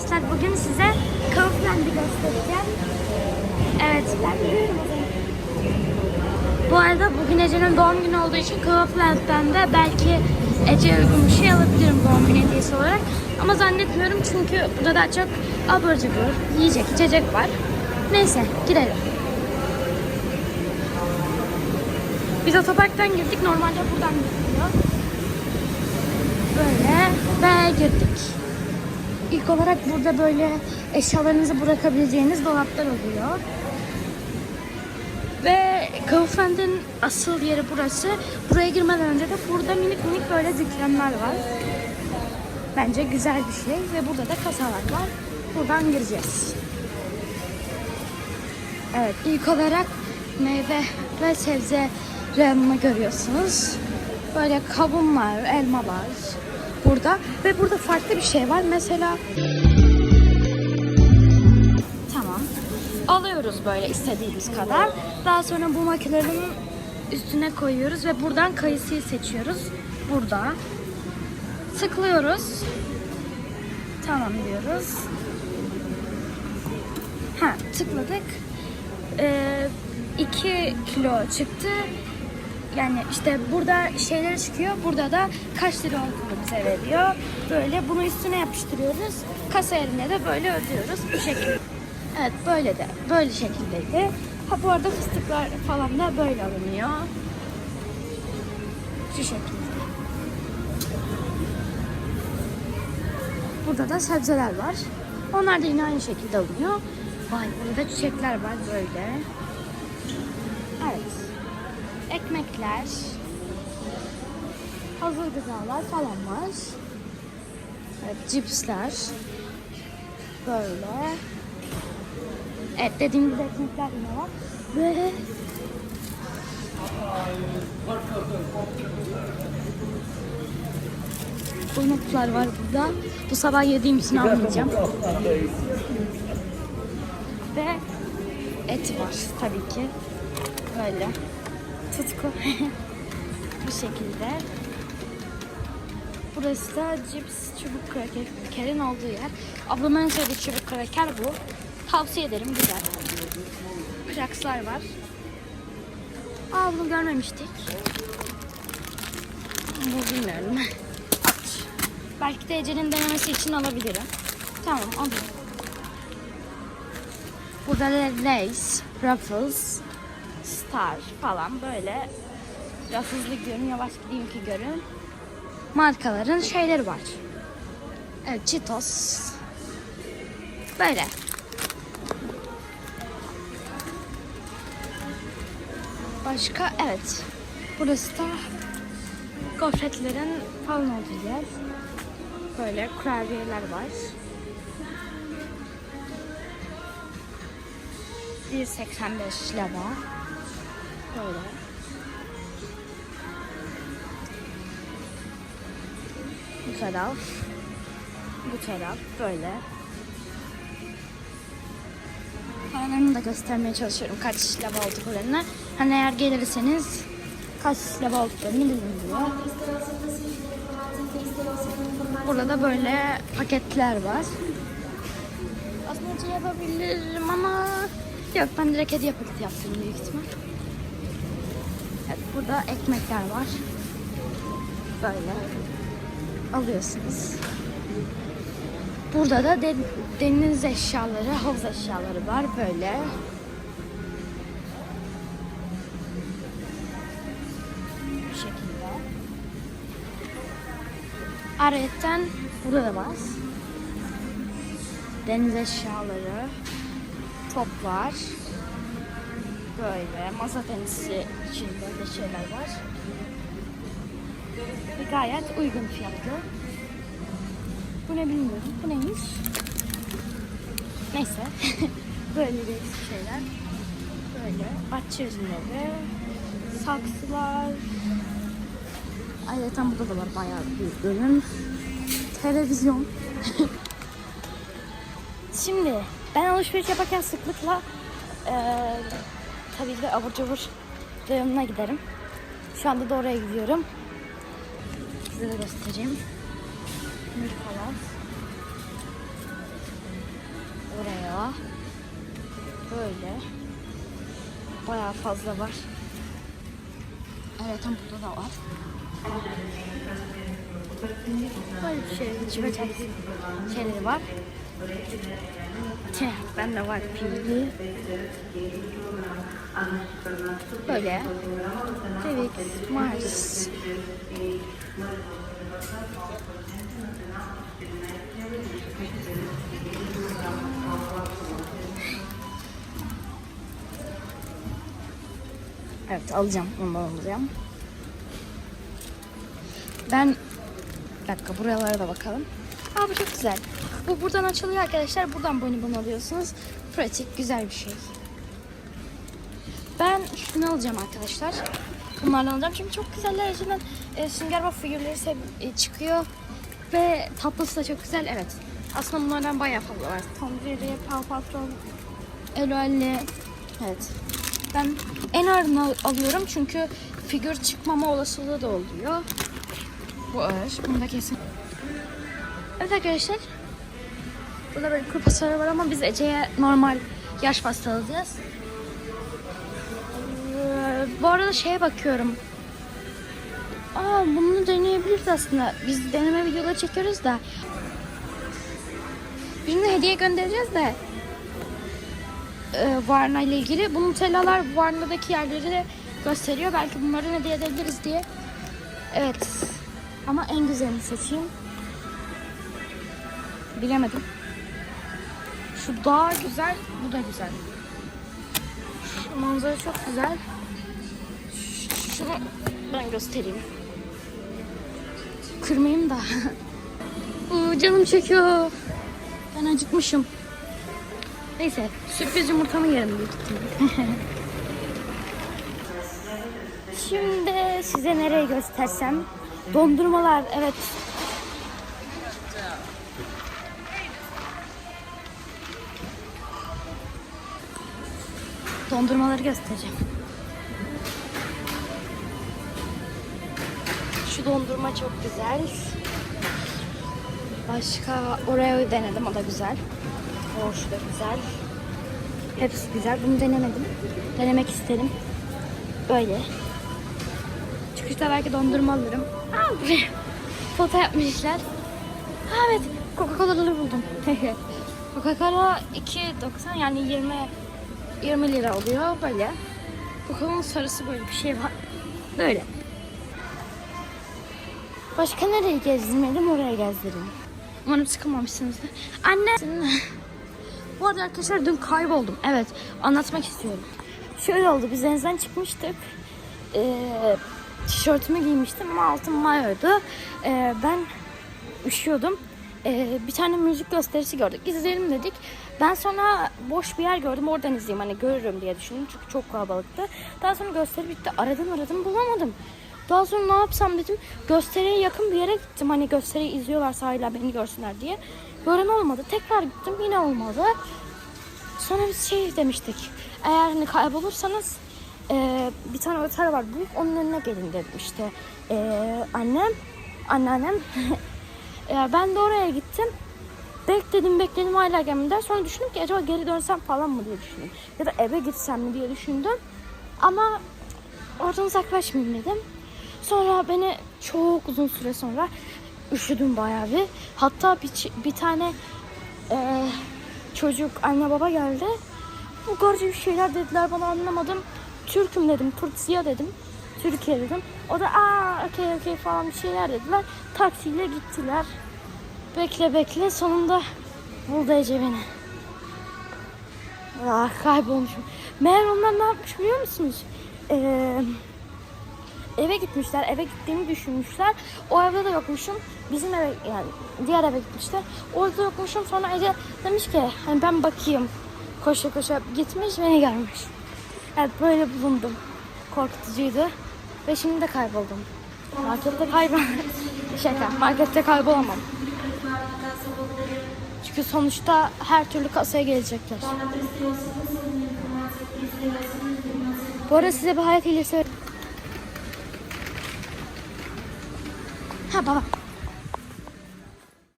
arkadaşlar bugün size Kaufland'ı göstereceğim. Evet ben biliyorum. Bu arada bugün Ece'nin doğum günü olduğu için Kaufland'dan da belki Ece'ye uygun bir şey alabilirim doğum günü hediyesi olarak. Ama zannetmiyorum çünkü burada daha çok abur cubur, yiyecek, içecek var. Neyse gidelim. Biz otoparktan girdik. Normalde buradan giriliyor. Böyle ve girdik. İlk olarak burada böyle eşyalarınızı bırakabileceğiniz dolaplar oluyor. Ve Kaufland'in asıl yeri burası. Buraya girmeden önce de burada minik minik böyle dükkanlar var. Bence güzel bir şey ve burada da kasalar var. Buradan gireceğiz. Evet ilk olarak meyve ve sebze reyonunu görüyorsunuz. Böyle kavun var, elma var burada ve burada farklı bir şey var. Mesela tamam. Alıyoruz böyle istediğimiz kadar. Daha sonra bu makinelerin üstüne koyuyoruz ve buradan kayısıyı seçiyoruz. Burada. Tıklıyoruz. Tamam diyoruz. Ha tıkladık. 2 kilo çıktı. Yani işte burada şeyler çıkıyor. Burada da kaç lira olduğunu bize veriyor. Böyle bunu üstüne yapıştırıyoruz. Kasa yerine de böyle ödüyoruz. Bu şekilde. Evet böyle de. Böyle şekildeydi. Ha bu arada fıstıklar falan da böyle alınıyor. Şu şekilde. Burada da sebzeler var. Onlar da yine aynı şekilde alınıyor. Vay burada çiçekler var böyle. Ekmekler. Hazır gıdalar falan var. Evet, cipsler. Böyle. Evet dediğim gibi ekmekler yine var. Ve Unutlar var burada. Bu sabah yediğim için almayacağım. Ve et var tabii ki. Böyle. Tutku. Bu şekilde. Burası da cips çubuk krakerin olduğu yer. Ablamın sevdiği çubuk kraker bu. Tavsiye ederim güzel. Krakslar var. Aa bunu görmemiştik. Bu bilmiyorum. Aç. Belki de Ece'nin denemesi için alabilirim. Tamam alayım. Burada Lays, Ruffles, Star falan böyle. Biraz hızlı gidiyorum, yavaş gideyim ki görün. Markaların şeyleri var. Evet, Cheetos. Böyle. Başka, evet. Burası da gofretlerin falan olduğu yer. Böyle kurabiyeler var. 1.85 lira. Böyle. Bu taraf. Bu taraf böyle. Paralarını da göstermeye çalışıyorum kaç lira olduklarını. Hani eğer gelirseniz kaç lira olduklarını bilin diyor. Burada da böyle paketler var. Aslında şey yapabilirim ama yok ben direkt hediye paketi yaptım büyük ihtimal. Evet burada ekmekler var. Böyle alıyorsunuz. Burada da de- deniz eşyaları, havuz eşyaları var böyle. Bu şekilde. Ayrıca burada da var. Deniz eşyaları, top var. Böyle masa tenisi için böyle şeyler var. Ve gayet uygun fiyatlı. Bu ne bilmiyorum. Bu neymiş? Neyse. böyle değişik şeyler. Böyle bahçe ürünleri, saksılar. Ayrıca burada da var bayağı bir ürün. Televizyon. Şimdi ben alışveriş yaparken sıklıkla eee tabii ki de abur cubur reyonuna giderim. Şu anda da oraya gidiyorum. Size de göstereyim. Milk Palace. Böyle. Bayağı fazla var. Evet tam burada da var. Böyle bir şey. İçime çekti. Şeyleri var. Teh, ben de var pilli. Böyle. Twix, Mars. Evet alacağım. Ondan alacağım. Ben bir dakika buralara da bakalım. Aa bu çok güzel. Bu buradan açılıyor arkadaşlar. Buradan bonibon alıyorsunuz. Pratik, güzel bir şey. Ben şunu alacağım arkadaşlar. Bunlardan alacağım. Çünkü çok güzeller. İçinden e, sünger bob figürleri e, çıkıyor. Ve tatlısı da çok güzel. Evet. Aslında bunlardan bayağı fazla var. Tom Jerry, Paw Patrol, Eloelli. Evet. Ben en ağırını al- alıyorum çünkü figür çıkmama olasılığı da oluyor. Bu ağır. Bunu da kesin. Evet arkadaşlar. Burada böyle kuru pastaları var ama biz Ece'ye normal yaş pasta alacağız. Ee, bu arada şeye bakıyorum. Aa bunu deneyebiliriz aslında. Biz deneme videoları çekiyoruz da. Birine hediye göndereceğiz de. Ee, Varna ile ilgili. Bu Nutella'lar Varna'daki yerleri gösteriyor. Belki bunları hediye edebiliriz diye. Evet. Ama en güzelini seçeyim. Bilemedim. Şu daha güzel, bu da güzel. Şu manzara çok güzel. Şunu ben göstereyim. Kırmayayım da. Oo, canım çekiyor. Ben acıkmışım. Neyse, sürpriz yumurtamı yerim büyük. Şimdi size nereyi göstersem. Dondurmalar, evet. Dondurmaları göstereceğim. Şu dondurma çok güzel. Başka Oreo'yu denedim. O da güzel. O şu da güzel. Hepsi güzel. Bunu denemedim. Denemek isterim. Böyle. Çıkışta belki dondurma alırım. Aa foto yapmışlar. Ha, evet. Coca-Cola'ları buldum. Coca-Cola 2.90 yani 20 20 lira oluyor böyle. Coca-Cola'nın sarısı böyle bir şey var. Böyle. Başka nereyi gezdirmedim oraya gezdireyim. Umarım sıkılmamışsınızdır. Anne. Bu arada arkadaşlar dün kayboldum. Evet anlatmak istiyorum. Şöyle oldu biz denizden çıkmıştık. Ee, tişörtümü giymiştim ama altım mayoydu. Ee, ben üşüyordum. Ee, bir tane müzik gösterisi gördük. İzleyelim dedik. Ben sonra boş bir yer gördüm. Oradan izleyeyim hani görürüm diye düşündüm. Çünkü çok kalabalıktı. Daha sonra gösteri bitti. Aradım aradım bulamadım. Daha sonra ne yapsam dedim. Gösteriye yakın bir yere gittim. Hani gösteriyi izliyorlarsa hala beni görsünler diye. Gören olmadı. Tekrar gittim. Yine olmadı. Sonra biz şey demiştik. Eğer hani kaybolursanız e, bir tane otel var büyük onun önüne gelin demişti. E, annem, anneannem. e, ben de oraya gittim. Bekledim bekledim hala gelmediler. Sonra düşündüm ki acaba geri dönsem falan mı diye düşündüm. Ya da eve gitsem mi diye düşündüm. Ama oradan uzaklaşmayayım dedim. Sonra beni çok uzun süre sonra üşüdüm bayağı bir. Hatta bir, bir tane e, çocuk anne baba geldi. Bu garip bir şeyler dediler bana anlamadım. Türk'üm dedim, Tursiya dedim. Türkiye dedim. O da aa okey okey falan bir şeyler dediler. Taksiyle gittiler. Bekle bekle sonunda buldu Ece beni. Ah kaybolmuşum. Meğer onlar ne yapmış biliyor musunuz? Eee eve gitmişler. Eve gittiğimi düşünmüşler. O evde de yokmuşum. Bizim eve yani diğer eve gitmişler. Orada yokmuşum. Sonra Ece demiş ki hani ben bakayım. Koşa koşa gitmiş beni görmüş. Evet böyle bulundum. Korkutucuydu. Ve şimdi de kayboldum. Markette kaybol... Şaka. Markette kaybolamam. Çünkü sonuçta her türlü kasaya gelecekler. Bu arada size bir hayat hilesi Ha baba.